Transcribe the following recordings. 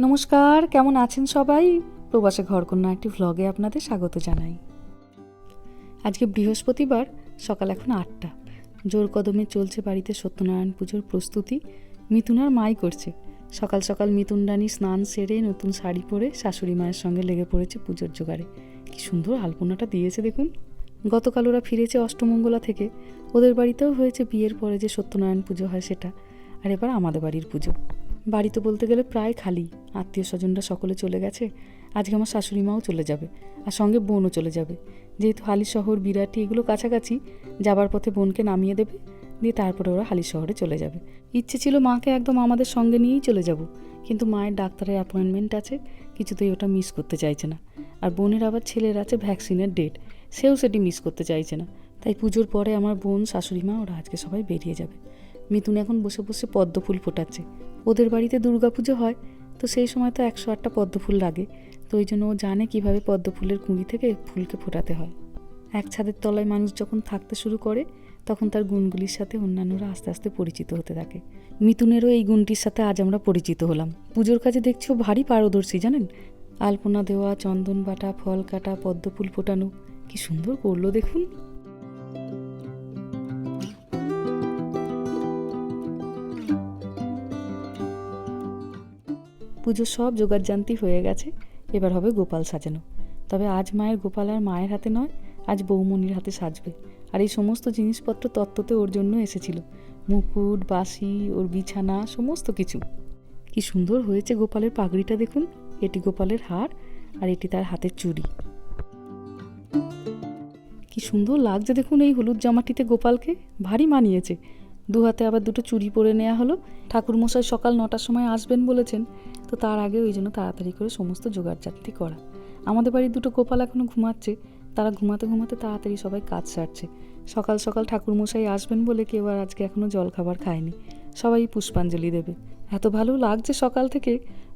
নমস্কার, কেমন আছেন সবাই? প্রবাসে ঘরকন্যা একটি ভ্লগে আপনাদের স্বাগত জানাই। আজকে বৃহস্পতিবার, সকাল এখন আটটা। জোর কদমে চলছে বাড়িতে সত্যনারায়ণ পুজোর প্রস্তুতি। মিথুন আর মাই করছে। সকাল সকাল মিথুন রানী স্নান সেরে নতুন শাড়ি পরে শাশুড়ি মায়ের সঙ্গে লেগে পড়েছে পুজোর জোগাড়ে। কি সুন্দর আলপনাটা দিয়েছে দেখুন। গতকাল ওরা ফিরেছে অষ্টমঙ্গলা থেকে। ওদের বাড়িতেও হয়েছে বিয়ের পরে যে সত্যনারায়ণ পুজো হয় সেটা। আর এবার আমাদের বাড়ির পুজো। বাড়ি তো বলতে গেলে প্রায় খালি। আত্মীয় স্বজনরা সকলে চলে গেছে। আজকে আমার শাশুড়ি মাও চলে যাবে আর সঙ্গে বোনও চলে যাবে। যেহেতু হালি শহর, বিরাটি এগুলো কাছাকাছি, যাবার পথে বোনকে নামিয়ে দেবে। দিয়ে তারপরে ওরা হালি শহরে চলে যাবে। ইচ্ছে ছিল মাকে একদম আমাদের সঙ্গে নিয়েই চলে যাব। কিন্তু মায়ের ডাক্তারের অ্যাপয়েন্টমেন্ট আছে, কিছুতেই ওটা মিস করতে চাইছে না। আর বোনের আবার ছেলের আছে ভ্যাকসিনের ডেট, সেও সেটি মিস করতে চাইছে না। তাই পুজোর পরে আমার বোন, শাশুড়ি মা, ওরা আজকে সবাই বেরিয়ে যাবে। মিথুন এখন বসে বসে পদ্ম ফুল ফোটাচ্ছে। ওদের বাড়িতে দুর্গাপুজো হয়, তো সেই সময় তো একশো আটটা পদ্ম ফুল লাগে। তো ওই জন্য ও জানে কীভাবে পদ্ম ফুলের কুঁড়ি থেকে ফুলকে ফোটাতে হয়। এক ছাদের তলায় মানুষ যখন থাকতে শুরু করে, তখন তার গুণগুলির সাথে অন্যান্যরা আস্তে আস্তে পরিচিত হতে থাকে। মিথুনেরও এই গুণটির সাথে আজ আমরা পরিচিত হলাম। পুজোর কাজে দেখছি ভারী পারদর্শী, জানেন? আলপনা দেওয়া, চন্দন বাটা, ফল কাটা পদ্ম ফুল ফোটানো, কি সুন্দর করল দেখুন। পুজোর সব জোগাড়জান্তি হয়ে গেছে। এবার হবে গোপাল সাজানো। তবে আজ মায়ের গোপাল আর মায়ের হাতে নয়, আজ বৌমনির হাতে সাজবে। আর এই সমস্ত জিনিসপত্র তত্ত্বতে ওর জন্য এসেছিল। মুকুট বাসি ওর বিছানা, সমস্ত কিছু। কি সুন্দর হয়েছে গোপালের পাগড়িটা দেখুন। এটি গোপালের হার আর এটি তার হাতের চুড়ি। কি সুন্দর লাগছে দেখুন এই হলুদ জামাটিতে গোপালকে। ভারী মানিয়েছে। দু হাতে আবার দুটো চুড়ি পরে নেওয়া হলো। ঠাকুরমশাই সকাল নটার সময় আসবেন বলেছেন, তো তার আগে ওই জন্য তাড়াতাড়ি করে সমস্ত জোগাড় জোগাড়জাতি করা। আমাদের বাড়ির দুটো গোপাল এখনও ঘুমাচ্ছে, তারা ঘুমাতে ঘুমাতে তাড়াতাড়ি সবাই কাজ সারছে। সকাল সকাল ঠাকুরমশাই আসবেন বলে কেউ আর আজকে এখনও জলখাবার খায়নি। সবাই পুষ্পাঞ্জলি দেবে। এত ভালো লাগছে সকাল থেকে,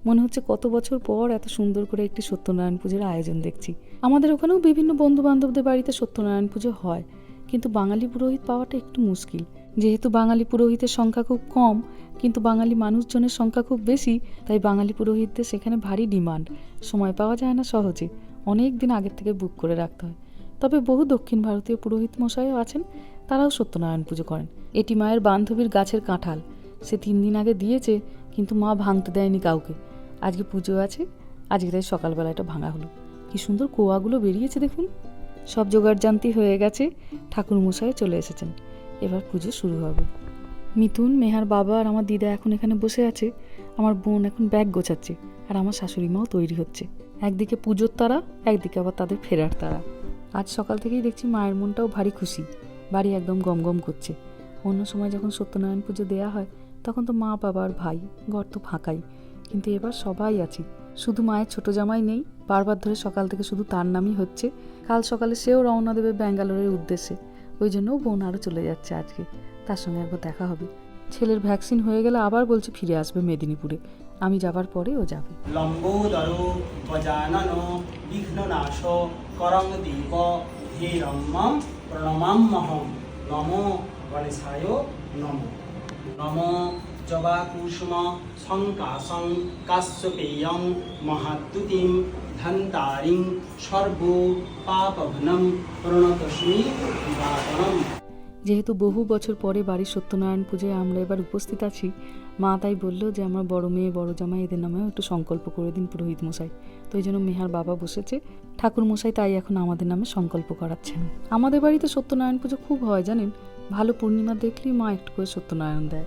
মনে হচ্ছে কত বছর পর এত সুন্দর করে একটি সত্যনারায়ণ পুজোর আয়োজন দেখছি। আমাদের ওখানেও বিভিন্ন বন্ধু বান্ধবদের বাড়িতে সত্যনারায়ণ পুজো হয়, কিন্তু বাঙালি পুরোহিত পাওয়াটা একটু মুশকিল। যেহেতু বাঙালি পুরোহিতের সংখ্যা খুব কম, কিন্তু বাঙালি মানুষজনের সংখ্যা খুব বেশি, তাই বাঙালি পুরোহিতদের সেখানে ভারী ডিমান্ড। সময় পাওয়া যায় না সহজে, অনেক দিন আগের থেকে বুক করে রাখতে হয়। তবে বহু দক্ষিণ ভারতীয় পুরোহিত মশাইও আছেন, তারাও সত্যনারায়ণ পুজো করেন। এটি মায়ের বান্ধবীর গাছের কাঁঠাল। সে তিন দিন আগে দিয়েছে, কিন্তু মা ভাঙতে দেয়নি কাউকে। আজকে পুজো আছে, আজকে তাই সকালবেলা এটা ভাঙা হলো। কি সুন্দর কোয়াগুলো বেরিয়েছে দেখুন। সব জোগাড়জান্তি হয়ে গেছে ঠাকুর মশাই চলে এসেছেন। এবার পুজো শুরু হবে। মিথুন, মেহার বাবা আর আমার দিদা এখন এখানে বসে আছে। আমার বোন এখন ব্যাগ গোছাচ্ছে আর আমার শাশুড়ি মাও তৈরি হচ্ছে। একদিকে পুজোর তারা, একদিকে আবার তাদের ফেরার তারা। আজ সকাল থেকেই দেখছি মায়ের মনটাও ভারী খুশি। বাড়ি একদম গম গম করছে। অন্য সময় যখন সত্যনারায়ণ পুজো দেয়া হয়, তখন তো মা, বাবা আর ভাই, ঘর তো ফাঁকাই। কিন্তু এবার সবাই আছি। শুধু মায়ের ছোট জামাই নেই, বারবার ধরে সকাল থেকে শুধু তার নামই হচ্ছে। কাল সকালে সেও রওনা দেবে ব্যাঙ্গালোরের উদ্দেশ্যে। ওই জন্য বোন আরও চলে যাচ্ছে আজকে। তার সঙ্গে একবার দেখা হবে। ছেলের ভ্যাকসিন হয়ে গেলে আবার বলছে ফিরে আসবে মেদিনীপুরে। আমি যাবার পরে ও যাবে। লম্বোদরো গজানন দেব ধীরম্ম প্রণমাম্যহম নমো গণেশায় নম। নম জবা কুসুম শঙ্কাশং কাশ্যপেয়ং মহাদ্যুতিম ধন্তারিং সর্ব পাপঘ্নম প্রণতস্মি দিবাকরম যেহেতু বহু বছর পরে বাড়ির সত্যনারায়ণ পুজোয় আমরা এবার উপস্থিত আছি মা তাই বলল যে আমার বড় মেয়ে বড় জামাই এদের নামেও একটু সংকল্প করে দিন পুরোহিত মশাই। তো এই জন্য মেহার বাবা বসেছে। ঠাকুর মশাই তাই এখন আমাদের নামে সংকল্প করাচ্ছেন। আমাদের বাড়িতে সত্যনারায়ণ পুজো খুব হয় জানেন? ভালো পূর্ণিমা দেখলেই মা একটু করে সত্যনারায়ণ দেয়।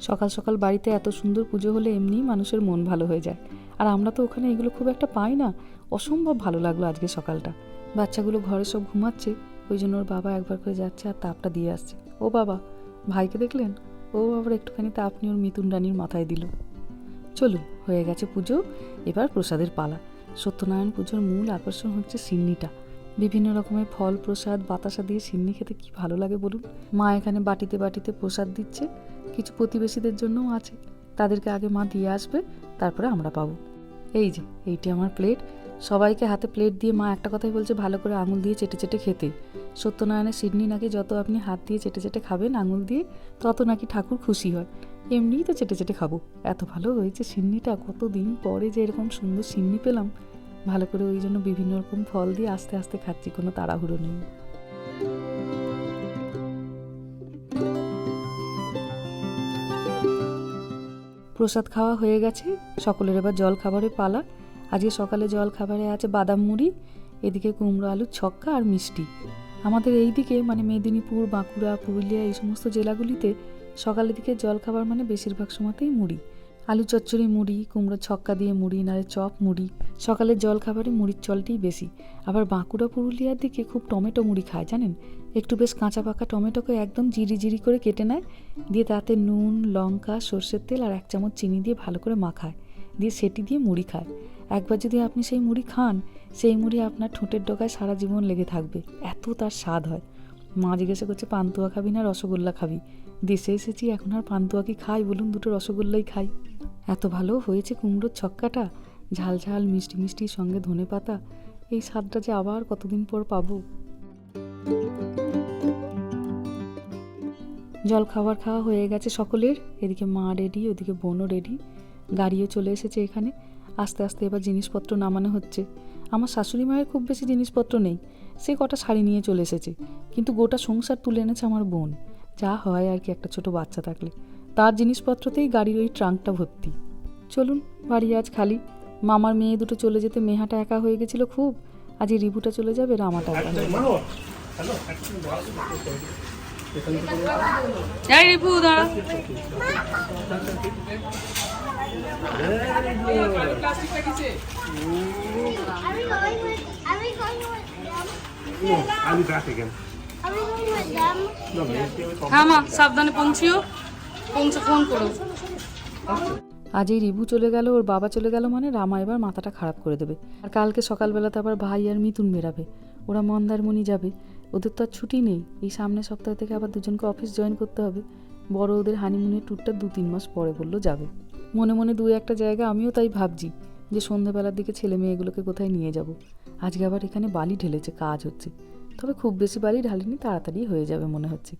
সকাল সকাল বাড়িতে এত সুন্দর পুজো হলে এমনিই মানুষের মন ভালো হয়ে যায়। আর আমরা তো ওখানে এগুলো খুব একটা পাই না। অসম্ভব ভালো লাগল আজকে সকালটা। বাচ্চাগুলো ঘরে সব ঘুমাচ্ছে, ওই জন্য ওর বাবা একবার করে যাচ্ছে আর তাপটা দিয়ে আসছে। ও বাবা, ভাইকে দেখলেন? ও আবার একটুখানি তাপ নিয়ে ওর মিতুন রানীর মাথায় দিল। চলুন, হয়ে গেছে পুজো, এবার প্রসাদের পালা। সত্যনারায়ণ পুজোর মূল আকর্ষণ হচ্ছে সিন্নিটা। বিভিন্ন রকমের ফল, প্রসাদ, বাতাসা দিয়ে সিন্নি খেতে কি ভালো লাগে বলুন? মা এখানে বাটিতে বাটিতে প্রসাদ দিচ্ছে, কিছু প্রতিবেশীদের জন্যও আছে। তাদেরকে আগে মা দিয়ে আসবে, তারপরে আমরা পাবো। এই যে, এইটি আমার প্লেট। সবাইকে হাতে প্লেট দিয়ে মা একটা কথাই বলছে, ভালো করে আঙুল দিয়ে চেটে চেটে খেতে। সত্যনারায়ণের সিডনি নাকি যত আপনি হাত দিয়ে চেটে চেটে খাবেন আঙুল দিয়ে, তত নাকি ঠাকুর খুশি হয়। এমনিই তো চেটে চেটে খাব। এত ভালো হয়েছে সিন্নিটা, কতদিন পরে যে এরকম সুন্দর সিন্নি পেলাম। ভালো করে ওই জন্য বিভিন্ন রকম ফল দিয়ে আস্তে আস্তে খাচ্ছি, কোনো তাড়াহুড়ো নেই। প্রসাদ খাওয়া হয়ে গেছে, সকলের এবার জল খাবারের পালা। আজকে সকালে জল খাবারে আছে বাদাম মুড়ি, এদিকে কুমড়ো আলুর ছক্কা আর মিষ্টি। আমাদের এই দিকে মানে মেদিনীপুর, বাঁকুড়া, পুরুলিয়া, এই সমস্ত জেলাগুলিতে সকালের দিকে জল খাবার মানে বেশিরভাগ সময়তেই মুড়ি। আলু চচ্চড়ি মুড়ি কুমড়ো ছক্কা দিয়ে মুড়ি নারে চপ মুড়ি। সকালের জল খাবারে মুড়ির চলটাই বেশি। আবার বাঁকুড়া, পুরুলিয়ার দিকে খুব টমেটো মুড়ি খায়, জানেন? একটু বেশ কাঁচা পাকা টমেটোকে একদম জিরি জিরি করে কেটে নেয়, দিয়ে তাতে নুন, লঙ্কা, সর্ষের তেল আর এক চামচ চিনি দিয়ে ভালো করে মাখায়, দিয়ে সেটি দিয়ে মুড়ি খায়। একবার যদি আপনি সেই মুড়ি খান, সেই মুড়ি আপনার ঠোঁটের ডগায় সারা জীবন লেগে থাকবে। এত তার স্বাদ হয়। মা জিজ্ঞাসা করছে, পান্তুয়া খাবি না রসগোল্লা খাবি? দেশে এসেছি, এখন আর পান্তুয়া কি খাই? বলুন, দুটো রসগোল্লাই খাই। এত ভালো হয়েছে কুমড়োর ছক্কাটা? ঝাল ঝাল, মিষ্টি মিষ্টির সঙ্গে ধনে পাতা? এই স্বাদটা যে আবার কতদিন পর পাবো? জল খাবার খাওয়া হয়ে গেছে সকলের। এদিকে মা রেডি, ওদিকে বোনও রেডি। গাড়িও চলে এসেছে এখানে। আস্তে আস্তে এবার জিনিসপত্র নামানো হচ্ছে। আমার শাশুড়ি মায়ের খুব বেশি জিনিসপত্র নেই। সে কটা শাড়ি নিয়ে চলে এসেছে। কিন্তু গোটা সংসার তুলে এনেছে আমার বোন। যা হয় আর কি একটা ছোট বাচ্চা থাকলে। তার জিনিসপত্রতেই গাড়ির ওই ট্রাঙ্কটা ভর্তি। চলুন বাড়ি আজ খালি। মামার মেয়ে দুটো চলে যেতে মেহাটা একা হয়ে গেছিল খুব। আজ এই রিবুটা চলে যাবে রামাটা একা হয়ে। দাঁড়া। Are No, I'll be back again. Are we going with them? No, পৌঁছে ফোন করো। আজ এই রিবু চলে গেল ওর বাবা চলে গেল মানে রামা এবার মাথাটা খারাপ করে দেবে। আর কালকে সকালবেলাতে আবার ভাই আর মিতুন বেরাবে। ওরা মন্দারমণি যাবে। ওদের তো আর ছুটি নেই। এই সামনের সপ্তাহ থেকে আবার দুজনকে অফিস জয়েন করতে হবে। বড় ওদের হানিমুনের ট্যুরটা দু তিন মাস পরে বলল যাবে। মনে মনে দু একটা জায়গা আমিও তাই ভাবছি যে সন্ধ্যাবেলার দিকে ছেলে মেয়েগুলোকে কোথায় নিয়ে যাব। আজকে আবার এখানে বালি ঢেলেছে কাজ হচ্ছে। তবে খুব বেশি বালি ঢালেনি তাড়াতাড়ি হয়ে যাবে মনে হচ্ছে।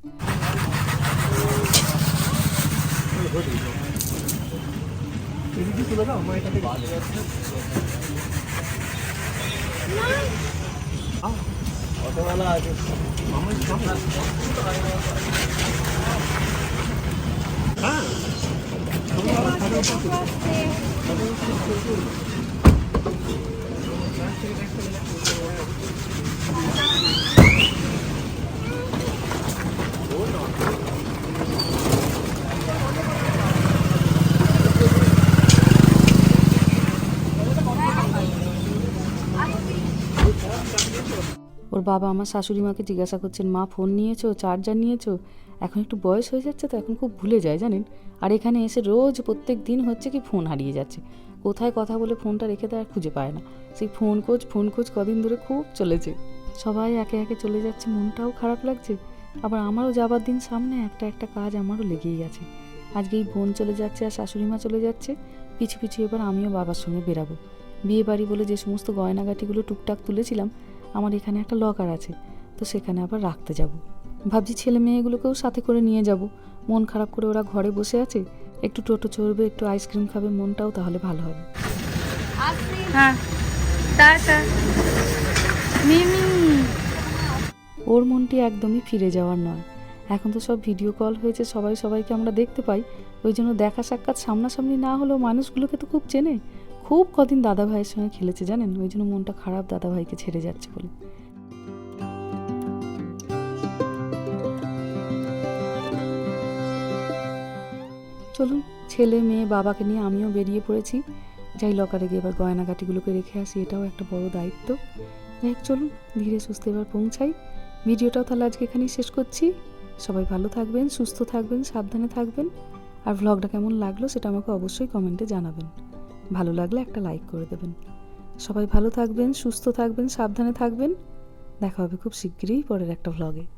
ওর বাবা আমার শাশুড়ি মাকে জিজ্ঞাসা করছেন, মা ফোন নিয়েছো? চার্জার নিয়েছো? এখন একটু বয়স হয়ে যাচ্ছে তো, এখন খুব ভুলে যায়, জানেন? আর এখানে এসে রোজ প্রত্যেক দিন হচ্ছে কি ফোন হারিয়ে যাচ্ছে। কোথায় কথা বলে ফোনটা রেখে দেয় আর খুঁজে পায় না। সেই ফোন খোঁজ ফোন খোঁজ কদিন ধরে খুব চলেছে। সবাই একে একে চলে যাচ্ছে, মনটাও খারাপ লাগছে। আবার আমারও যাবার দিন সামনে একটা একটা কাজ আমারও লেগেই আছে। আজকে এই বোন চলে যাচ্ছে আর শাশুড়ি মা চলে যাচ্ছে, পিছু পিছু এবার আমিও বাবার সঙ্গে বেরাবো। বিয়ে বাড়ি বলে যে সমস্ত গয়নাগাটিগুলো টুকটাক তুলেছিলাম, আমার এখানে একটা লকার আছে, তো সেখানে আবার রাখতে যাব। ভাবছি ছেলে মেয়েগুলোকেও সাথে করে নিয়ে যাব। মন খারাপ করে ওরা ঘরে বসে আছে একটু টোটো চড়বে একটু আইসক্রিম খাবে মনটাও তাহলে ভালো হবে। হ্যাঁ। মিমি ওর মনটি একদমই ফিরে যাওয়ার নয়। এখন তো সব ভিডিও কল হয়েছে সবাই সবাইকে আমরা দেখতে পাই। ওই জন্য দেখা সাক্ষাৎ সামনাসামনি না হলেও মানুষগুলোকে তো খুব চেনে। খুব কদিন দাদা ভাইয়ের সঙ্গে খেলেছে জানেন? ওই জন্য মনটা খারাপ দাদা ভাইকে ছেড়ে যাচ্ছে বলে। চলুন, ছেলে, মেয়ে, বাবাকে নিয়ে আমিও বেরিয়ে পড়েছি। যাই লকারে গিয়ে এবার গয়নাগাটিগুলোকে রেখে আসি, এটাও একটা বড় দায়িত্ব। যাই হোক, চলুন, ধীরে সুস্থে এবার পৌঁছাই। ভিডিওটাও তাহলে আজকে এখানেই শেষ করছি। সবাই ভালো থাকবেন, সুস্থ থাকবেন, সাবধানে থাকবেন। আর ভ্লগটা কেমন লাগল সেটা আমাকে অবশ্যই কমেন্টে জানাবেন। ভালো লাগলে একটা লাইক করে দেবেন। সবাই ভালো থাকবেন, সুস্থ থাকবেন, সাবধানে থাকবেন। দেখা হবে খুব শিগগিরই পরের একটা ভ্লগে